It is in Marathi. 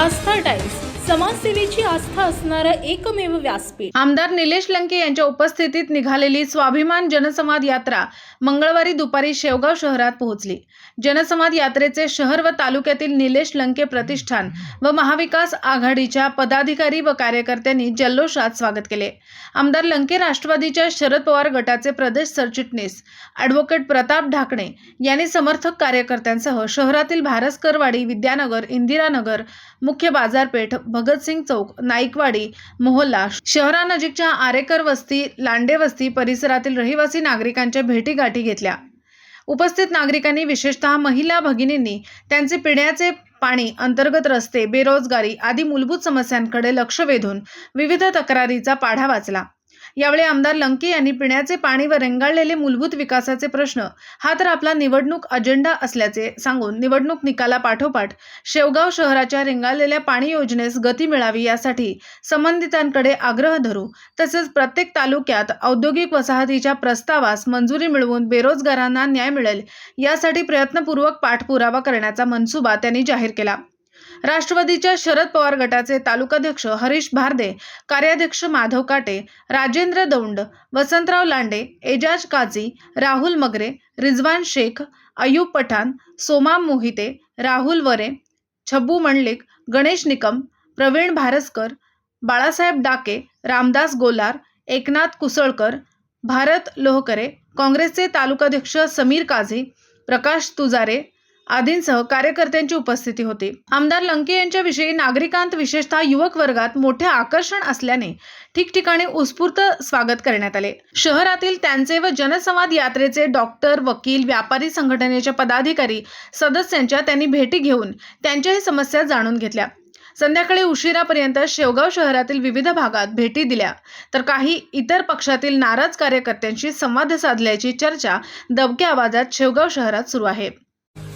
आस्था टाइम्स समाजसेवेची आस्था असणारं एकमेव व्यासपीठ. आमदार निलेश लंके यांच्या उपस्थितीत निघालेली स्वाभिमान जनसंवाद यात्रा मंगळवारी दुपारी शेवगाव शहरात पोहोचली. जनसंवाद यात्रेचे शहर व तालुक्यातील निलेश लंके प्रतिष्ठान व महाविकास आघाडीच्या पदाधिकारी व कार्यकर्त्यांनी जल्लोषात स्वागत केले. आमदार लंके राष्ट्रवादीच्या शरद पवार गटाचे प्रदेश सरचिटणीस ॲडव्होकेट प्रताप ढाकणे यांनी समर्थक कार्यकर्त्यांसह शहरातील भारसकरवाडी विद्यानगर इंदिरानगर मुख्य बाजारपेठ भगतसिंग चौक नाईकवाडी मोहल्ला शहरानजीकच्या आरेकर वस्ती लांडे वस्ती परिसरातील रहिवासी नागरिकांच्या भेटीगाठी घेतल्या. उपस्थित नागरिकांनी विशेषतः महिला भगिनींनी त्यांचे पिण्याचे पाणी अंतर्गत रस्ते बेरोजगारी आदी मूलभूत समस्यांकडे लक्ष वेधून विविध तक्रारीचा पाढा वाचला. यावेळी आमदार लंके यांनी पिण्याचे पाणी व रेंगाळलेले मूलभूत विकासाचे प्रश्न हा तर आपला निवडणूक अजेंडा असल्याचे सांगून निवडणूक निकाला पाठोपाठ शेवगाव शहराच्या रेंगाळलेल्या पाणी योजनेस गती मिळावी यासाठी संबंधितांकडे आग्रह धरू तसेच प्रत्येक तालुक्यात औद्योगिक वसाहतीच्या प्रस्तावास मंजुरी मिळवून बेरोजगारांना न्याय मिळेल यासाठी प्रयत्नपूर्वक पाठपुरावा करण्याचा मनसुबा त्यांनी जाहीर केला. राष्ट्रवादीच्या शरद पवार गटाचे तालुकाध्यक्ष हरीश भारदे कार्याध्यक्ष माधव काटे राजेंद्र दौंड वसंतराव लांडे एजाज काझी राहुल मगरे रिजवान शेख अयूब पठाण सोमा मोहिते राहुल वरे छब्बू मंडलिक गणेश निकम प्रवीण भारसकर बाळासाहेब डाके रामदास गोलार एकनाथ कुसळकर भारत लोहकरे काँग्रेसचे तालुकाध्यक्ष समीर काझी प्रकाश तुजारे आदींसह कार्यकर्त्यांची उपस्थिती होती. आमदार लंके यांच्याविषयी नागरिकांत विशेषतः युवक वर्गात मोठे आकर्षण असल्याने ठिकठिकाणी उत्स्फूर्त स्वागत करण्यात आले. शहरातील त्यांचे व जनसंवाद यात्रेचे डॉक्टर वकील व्यापारी संघटनेच्या पदाधिकारी सदस्यांच्या त्यांनी भेटी घेऊन त्यांच्याही समस्या जाणून घेतल्या. संध्याकाळी उशिरापर्यंत शेवगाव शहरातील विविध भागात भेटी दिल्या. तर काही इतर पक्षातील नाराज कार्यकर्त्यांशी संवाद साधल्याची चर्चा दबक्या आवाजात शेवगाव शहरात सुरू आहे.